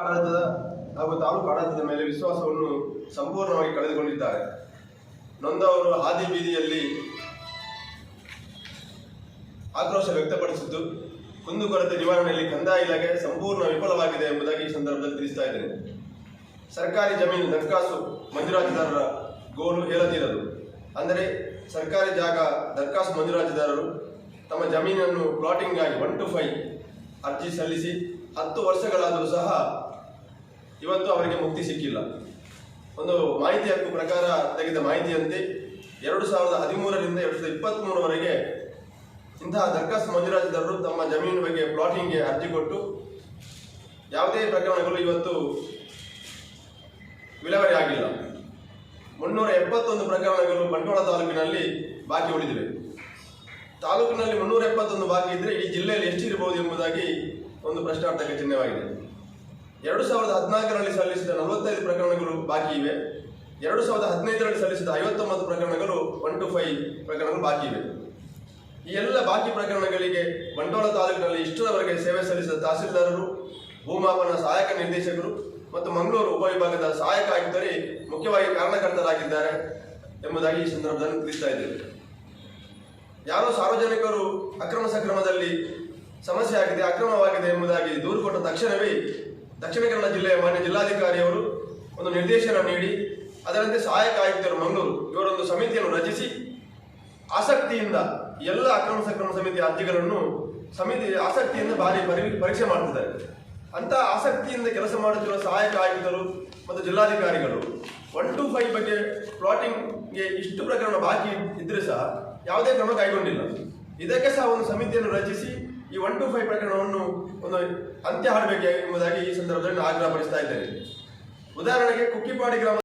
ಆಡಳಿತದ ಹಾಗೂ ತಾಲೂಕು ಆಡಳಿತದ ಮೇಲೆ ವಿಶ್ವಾಸವನ್ನು ಸಂಪೂರ್ಣವಾಗಿ ಕಳೆದುಕೊಂಡಿದ್ದಾರೆ. ನೊಂದವರು ಹಾದಿ ಬೀದಿಯಲ್ಲಿ ಆಕ್ರೋಶ ವ್ಯಕ್ತಪಡಿಸಿದ್ದು ಕುಂದುಕೊರತೆ ನಿವಾರಣೆಯಲ್ಲಿ ಕಂದಾಯ ಇಲಾಖೆ ಸಂಪೂರ್ಣ ವಿಫಲವಾಗಿದೆ ಎಂಬುದಾಗಿ ಈ ಸಂದರ್ಭದಲ್ಲಿ ತಿಳಿಸ್ತಾ ಇದ್ದೇನೆ. ಸರ್ಕಾರಿ ಜಮೀನು ದರ್ಖಾಸು ಮಂಜೂರಾತಿದಾರರ ಗೋಲು ಹೇಳದಿರದು ಅಂದರೆ ಸರ್ಕಾರಿ ಜಾಗ ದರ್ಖಾಸು ಮಂಜೂರಾತಿದಾರರು ತಮ್ಮ ಜಮೀನನ್ನು ಪ್ಲಾಟಿಂಗ್ ಆಗಿ ಒನ್ ಟು ಫೈವ್ ಅರ್ಜಿ ಸಲ್ಲಿಸಿ, ಹತ್ತು ವರ್ಷಗಳಾದರೂ ಸಹ ಇವತ್ತು ಅವರಿಗೆ ಮುಕ್ತಿ ಸಿಕ್ಕಿಲ್ಲ. ಒಂದು ಮಾಹಿತಿ ಹಕ್ಕು ಪ್ರಕಾರ ತೆಗೆದ ಮಾಹಿತಿಯಂತೆ ಎರಡು ಸಾವಿರದ ಹದಿಮೂರರಿಂದ ಎರಡು ಸಾವಿರದ ಇಪ್ಪತ್ತ್ಮೂರವರೆಗೆ ಇಂತಹ ದರ್ಖಾಸ್ತು ಮಂಜೂರಾತಿದಾರರು ತಮ್ಮ ಜಮೀನು ಬಗ್ಗೆ ಪ್ಲಾಟಿಂಗ್ಗೆ ಅರ್ಜಿ ಕೊಟ್ಟು ಯಾವುದೇ ಪ್ರಕರಣಗಳು ಇವತ್ತು ವಿಲೇವಾರಿ ಆಗಿಲ್ಲ. ಮುನ್ನೂರ ಎಪ್ಪತ್ತೊಂದು ಪ್ರಕರಣಗಳು ಬಂಟ್ವಾಳ ತಾಲೂಕಿನಲ್ಲಿ ಬಾಕಿ ಉಳಿದಿವೆ. ತಾಲೂಕಿನಲ್ಲಿ ಮುನ್ನೂರ ಎಪ್ಪತ್ತೊಂದು ಬಾಕಿ ಇದ್ದರೆ ಈ ಜಿಲ್ಲೆಯಲ್ಲಿ ಎಷ್ಟಿರಬಹುದು ಎಂಬುದಾಗಿ ಒಂದು ಪ್ರಶ್ನಾರ್ಥಕ ಚಿಹ್ನೆವಾಗಿದೆ ಎರಡು ಸಾವಿರದ ಹದಿನಾಲ್ಕರಲ್ಲಿ ಸಲ್ಲಿಸಿದ ನಲವತ್ತೈದು ಪ್ರಕರಣಗಳು ಬಾಕಿ ಇವೆ. ಎರಡು ಸಾವಿರದ ಹದಿನೈದರಲ್ಲಿ ಸಲ್ಲಿಸಿದ ಐವತ್ತೊಂಬತ್ತು ಪ್ರಕರಣಗಳು ಒನ್ ಟು ಫೈವ್ ಪ್ರಕರಣಗಳು ಬಾಕಿ ಇವೆ. ಈ ಎಲ್ಲ ಬಾಕಿ ಪ್ರಕರಣಗಳಿಗೆ ಬಂಟೋಳ ತಾಲೂಕಿನಲ್ಲಿ ಇಷ್ಟರವರೆಗೆ ಸೇವೆ ಸಲ್ಲಿಸಿದ ತಹಸೀಲ್ದಾರರು, ಭೂಮಾಪನ ಸಹಾಯಕ ನಿರ್ದೇಶಕರು ಮತ್ತು ಮಂಗಳೂರು ಉಪವಿಭಾಗದ ಸಹಾಯಕ ಆಯುಕ್ತರಿ ಮುಖ್ಯವಾಗಿ ಕಾರಣಕರ್ತರಾಗಿದ್ದಾರೆ ಎಂಬುದಾಗಿ ಈ ಸಂದರ್ಭದಲ್ಲಿ ತಿಳಿಸ್ತಾ ಇದ್ದೇವೆ. ಯಾರೋ ಸಾರ್ವಜನಿಕರು ಅಕ್ರಮ ಸಕ್ರಮದಲ್ಲಿ ಸಮಸ್ಯೆ ಆಗಿದೆ, ಅಕ್ರಮವಾಗಿದೆ ಎಂಬುದಾಗಿ ದೂರು ಕೊಟ್ಟ ತಕ್ಷಣವೇ ದಕ್ಷಿಣ ಕನ್ನಡ ಜಿಲ್ಲೆಯ ಮಾನ್ಯ ಜಿಲ್ಲಾಧಿಕಾರಿಯವರು ಒಂದು ನಿರ್ದೇಶನ ನೀಡಿ, ಅದರಂತೆ ಸಹಾಯಕ ಆಯುಕ್ತರು ಮಂಗಳೂರು ಇವರೊಂದು ಸಮಿತಿಯನ್ನು ರಚಿಸಿ, ಆಸಕ್ತಿಯಿಂದ ಎಲ್ಲ ಅಕ್ರಮ ಸಕ್ರಮ ಸಮಿತಿ ಅರ್ಜಿಗಳನ್ನು ಸಮಿತಿ ಆಸಕ್ತಿಯಿಂದ ಭಾರಿ ಪರಿ ಪರೀಕ್ಷೆ ಮಾಡ್ತಿದ್ದಾರೆ. ಅಂತ ಆಸಕ್ತಿಯಿಂದ ಕೆಲಸ ಮಾಡುತ್ತಿರುವ ಸಹಾಯಕ ಆಯುಕ್ತರು ಮತ್ತು ಜಿಲ್ಲಾಧಿಕಾರಿಗಳು ಒನ್ ಟು ಫೈವ್ ಬಗ್ಗೆ ಪ್ಲಾಟಿಂಗ್ಗೆ ಇಷ್ಟು ಪ್ರಕರಣ ಬಾಕಿ ಇದ್ರೆ ಸಹ ಯಾವುದೇ ಕ್ರಮ ಕೈಗೊಂಡಿಲ್ಲ. ಇದಕ್ಕೆ ಸಹ ಒಂದು ಸಮಿತಿಯನ್ನು ರಚಿಸಿ ಈ ಒನ್ ಟು ಫೈವ್ ಪ್ರಕರಣವನ್ನು ಒಂದು ಅಂತ್ಯ ಹಾಡಬೇಕು ಎಂಬುದಾಗಿ ಈ ಸಂದರ್ಭದಲ್ಲಿ ನಾನು ಆಗ್ರಹಪಡಿಸ್ತಾ ಇದ್ದೇನೆ. ಉದಾಹರಣೆಗೆ ಕುಕ್ಕಿಪಾಡಿ ಗ್ರಾಮ